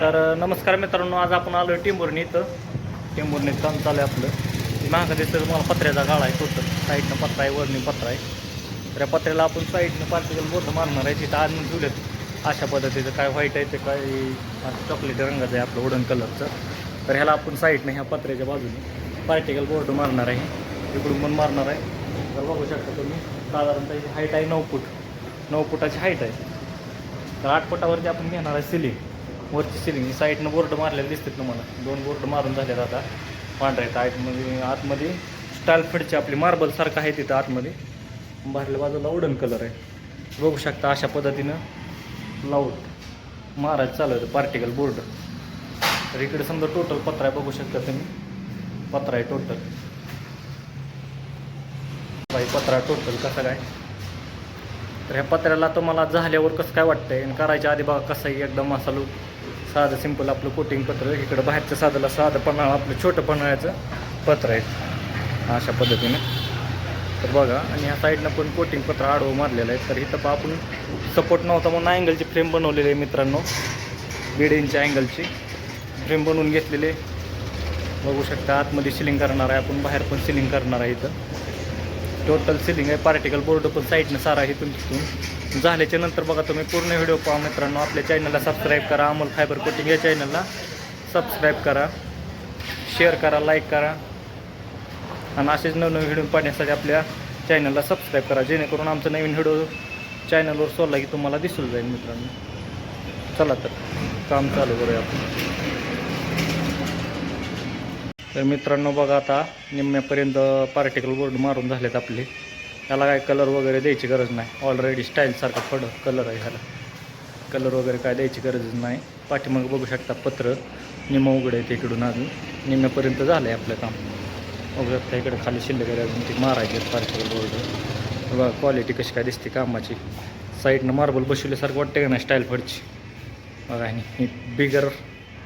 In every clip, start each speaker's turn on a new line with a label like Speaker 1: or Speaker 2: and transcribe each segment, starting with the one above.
Speaker 1: तर नमस्कार मित्रांनो आज आपण आलो टिंबुर्णी इथं. टिंबुर्णी काम चालू आहे आपलं. महाग तर तुम्हाला पत्र्याचा गाळा आहे टोटल साईडनं पत्रा आहे वरणी पत्रा आहे. तर या पत्र्याला आपण साईडनं पार्टिकल बोट मारणार आहे तिथं आणून ठेवलेत अशा पद्धतीचं काय व्हाईट आहे ते काय चॉकलेटी रंगाचं आहे आपलं वुडन कलरचं तर ह्याला आपण साईडनं ह्या पत्र्याच्या बाजूने पार्टिकल बोर्ड मारणार आहे. इकडून पण मारणार आहे. तर बघू शकता तुम्ही साधारणतः ही हाईट आहे नऊ फूट. नऊ फुटाची हाईट आहे. तर आठ फुटावरती आपण घेणार आहे सिलिंग वरची सिलिंग साईडनं बोर्ड मारलेले दिसतात तुम्हाला दोन बोर्ड मारून झालेत आता. पांढऱ्या आहेत आतमध्ये आतमध्ये स्टाईल फिडची आपली मार्बलसारखं आहे तिथं आतमध्ये. बाहेरल्या बाजूला उडन कलर आहे. बघू शकता अशा पद्धतीनं लाऊट मारायचं चालू आहे पार्टिकल बोर्ड तर इकडे समजा टोटल पत्रा आहे बघू शकता तुम्ही. पत्रा आहे टोटल बाई पत्रा टोटल कसं काय? तर ह्या पत्र्याला तुम्हाला झाल्यावर कसं काय वाटतंय? आणि करायच्या आधी बघा कसं आहे एकदम असा लूक साधं सिंपल आपलं कोटिंग पत्र इकडं बाहेरचं साधंला साधं पन्हाळा आपलं छोटं पन्हाळ्याचं पत्र आहे अशा पद्धतीने. तर बघा आणि ह्या साईडनं पण कोटिंग पत्र आडवं मारलेलं आहे. तर इथं पहा आपण सपोर्ट नव्हता म्हणून अँगलची फ्रेम बनवलेली आहे मित्रांनो. दीड इंच अँगलची फ्रेम बनवून घेतलेली बघू शकता आतमध्ये सिलिंग करणार आहे आपण बाहेर पण सिलिंग करणार आहे इथं. टोटल सिलिंग आहे पार्टिकल बोर्ड पण साईडनं सारा आहे इथून तिथून झाल्याच्यानंतर बघा तुम्ही पूर्ण व्हिडिओ पहा मित्रांनो. आपल्या चॅनलला सबस्क्राईब करा. अमोल फायबर कोटिंग या चॅनलला सबस्क्राईब करा. शेअर करा लाईक करा. आणि असेच नवनवीन व्हिडिओ पाहण्यासाठी आपल्या चॅनलला सबस्क्राईब करा. जेणेकरून आमचं नवीन व्हिडिओ चॅनलवर सोडला की तुम्हाला दिसून जाईल मित्रांनो. चला तर काम चालू करूया आपण. तर मित्रांनो बघा आता निम्म्यापर्यंत पार्टिकल बोर्ड मारून झालेत आपले. त्याला काय कलर वगैरे द्यायची गरज नाही. ऑलरेडी स्टाईलसारखा फड कलर आहे ह्याला. कलर वगैरे काय द्यायची गरजच नाही. पाठीमागं बघू शकता पत्र निम्म उघडं आहे इकडून अजून. निम्म्यापर्यंत झालं आहे आपलं काम. बघू शकता इकडे खाली शिल्लक आहे अजून ती मारायचे पार्टिकल बोर्ड बघा क्वालिटी कशी काय दिसते कामाची. साईडनं मार्बल बसवल्यासारखं वाटतं का नाही स्टाईल फडची? बघा आणि बिगर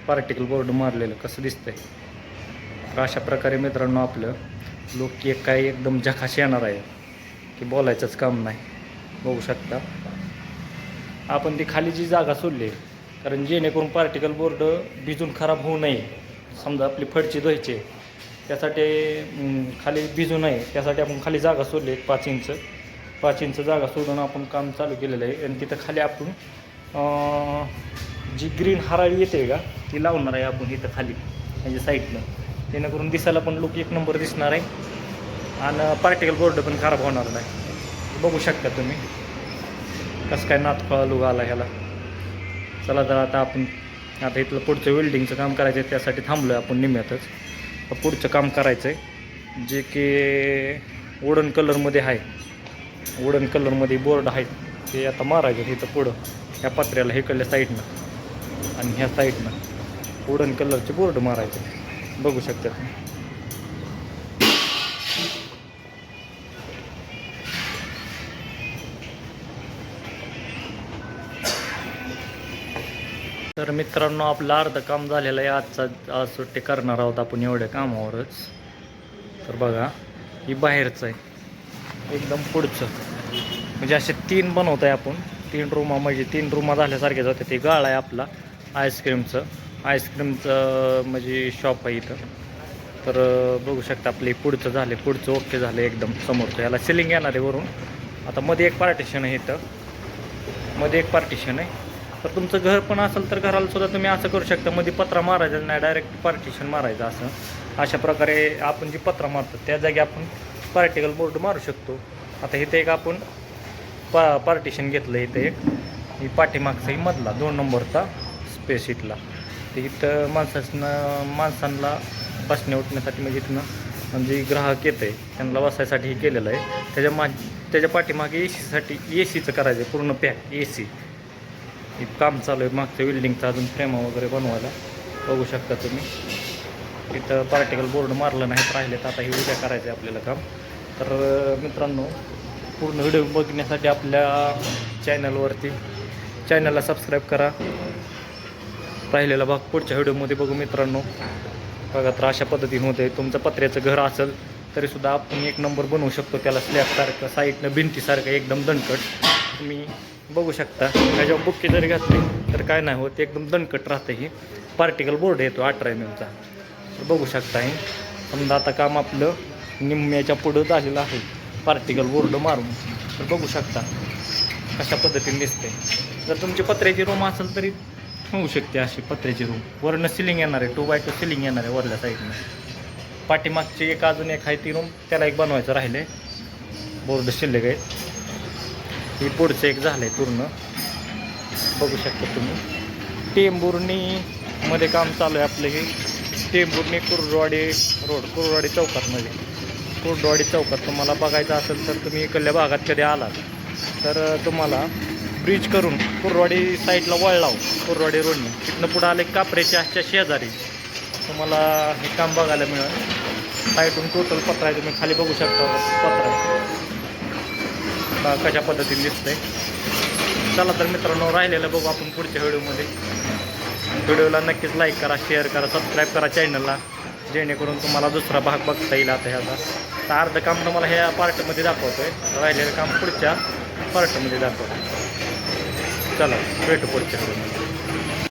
Speaker 1: पार्टिकल बोर्ड मारलेलं कसं दिसतंय. तर अशा प्रकारे मित्रांनो आपलं लोक एक काय एकदम झकाश येणार आहे. की बोलायचंच काम नाही. बघू शकता. आपण ती खाली जी जागा सोडली आहे, कारण जेणेकरून पार्टिकल बोर्ड भिजून खराब होऊ नये. समजा आपली फडची धुवायची आहे, त्यासाठी खाली भिजू नये त्यासाठी आपण खाली जागा सोडली आहे पाच इंच. पाच इंच जागा सोडून आपण काम चालू केलेलं आहे आणि तिथं खाली आपण जी ग्रीन हराळी येते का ती लावणार आहे आपण इथं खाली म्हणजे साईडनं जेणेकरून दिसायला पण लुक एक नंबर दिसणार आहे. आणि पार्टिकल बोर्ड पण खराब होणार नाही. बघू शकता तुम्ही. कसं काय नात फळा आला ह्याला. चला तर आता आपण आता इथलं पुढचं वेल्डिंगचं काम करायचं आहे त्यासाठी थांबलो आहे आपण निम्यातच तर पुढचं काम करायचं आहे जे की वुडन कलरमध्ये आहे. वुडन कलरमध्ये बोर्ड आहे. ते आता मारायचं इथं पुढं. ह्या पत्र्याला इकडल्या साईडनं आणि ह्या साईडनं वुडन कलरचे बोर्ड मारायचे. बघू शकता तर मित्रांनो आपलं अर्ध काम झालेलं आहे. आजचा आज सुट्टी करणार आहोत आपण एवढ्या कामावरच. तर बघा ही बाहेरचं आहे. एकदम पुढचं. म्हणजे असे तीन बनवत आहे आपण. तीन रूमा म्हणजे तीन रूमा झाल्यासारखेच होते ते गाळ आहे आपला आईस्क्रीमचं. आईस्क्रीमचं म्हणजे शॉप आहे इथं. तर बघू शकता आपले पुढचं झाले. पुढचं ओके झालं एकदम समोरचं. याला सिलिंग येणार आहे वरून. आता मध्ये एक पार्टिशन आहे इथं. मध्ये एक पार्टिशन आहे. तर तुमचं घर पण असेल तर घराला सुद्धा तुम्ही असं करू शकता. मध्ये पत्रा मारायचा नाही डायरेक्ट पार्टिशन मारायचं असं. अशा प्रकारे आपण जी पत्रा मारतो त्या जागी आपण पार्टिकल बोर्ड मारू शकतो. आता इथे एक आपण पा पार्टिशन घेतलं इथं एक. ही पाठीमागचा ही मधला दोन नंबरचा स्पेस इथला. तर इथं माणसानं माणसांना बसण्या उठण्यासाठी म्हणजे इथनं म्हणजे ग्राहक येत आहे त्यांना बसायसाठी हे केलेलं आहे. त्याच्या मा त्याच्या पाठीमागे ए सीसाठी ए सीचं करायचं आहे पूर्ण पॅक ए सी काम चालू आहे. मागच्या बिल्डिंगचं अजून फ्रेमा वगैरे बनवायला. बघू शकता तुम्ही. इथं पार्टिकल बोर्ड मारलं नाहीत राहिलेत. आता हे उद्या करायचं आहे आपल्याला काम. तर मित्रांनो पूर्ण व्हिडिओ बघण्यासाठी आपल्या चॅनलवरती चॅनलला सबस्क्राईब करा. राहिलेला भाग पुढच्या व्हिडिओमध्ये बघू मित्रांनो. बघा तर अशा पद्धतीने होते तुमचं पत्र्याचं घर असेल तरीसुद्धा आपण एक नंबर बनवू शकतो. त्याला स्लॅबसारखं साईडनं भिंतीसारखं एकदम दणकट. तुम्ही बघू शकता. ह्याच्यावर बुक्की जरी घातली तर काय नाही होत एकदम दणकट राहतं ही. पार्टिकल बोर्ड येतो अठरा एम एमचा तर बघू शकता हे. समजा आता काम आपलं निम्म्याच्या पुढं झालेलं आहे. पार्टिकल बोर्ड मारून. तर बघू शकता कशा पद्धतीने दिसते. जर तुमची पत्र्याची रूम असेल तरी होऊ शकते अशी पत्र्याची रूम वरनं सिलिंग येणार आहे टू बाय टू सिलिंग येणार आहे वरल्या साईडनं पाठीमागची एक अजून एक आहे ती रूम त्याला एक बनवायचं राहिले. बोर्ड शिल्लक आहे. ही पुढचं एक झालं आहे पूर्ण. बघू शकता तुम्ही. टेंबुर्णीमध्ये काम चालू आहे आपलं हे. टेंबुर्णी कुर्डवाडी रोड कुर्डवाडी चौकातमध्ये कुर्डवाडी चौकात तुम्हाला बघायचं असेल तर तुम्ही इकडल्या भागात कधी आलात तर तुम्हाला ब्रिज करून कुर्डवाडी साईडला वळलाव कुर्डवाडी रोडने तिथनं पुढं आले कापरेच्या आजच्या शेजारी. तुम्हाला हे काम बघायला मिळेल. साईडून टोटल पत्रा आहे तुम्ही खाली बघू शकता. पत्रा. का कशा पद्धतीने दिसतंय. चला तर मित्रांनो राहिलेलं बघू आपण पुढच्या व्हिडिओमध्ये. व्हिडिओला नक्कीच लाईक करा शेअर करा सबस्क्राईब करा चॅनलला जेणेकरून तुम्हाला दुसरा भाग बघता येईल आता ह्याचा तर अर्धं काम तुम्हाला ह्या पार्टमध्ये दाखवतोय. राहिलेलं काम पुढच्या पार्टमध्ये दाखवतो चला भेटू पुढच्या व्हिडिओमध्ये.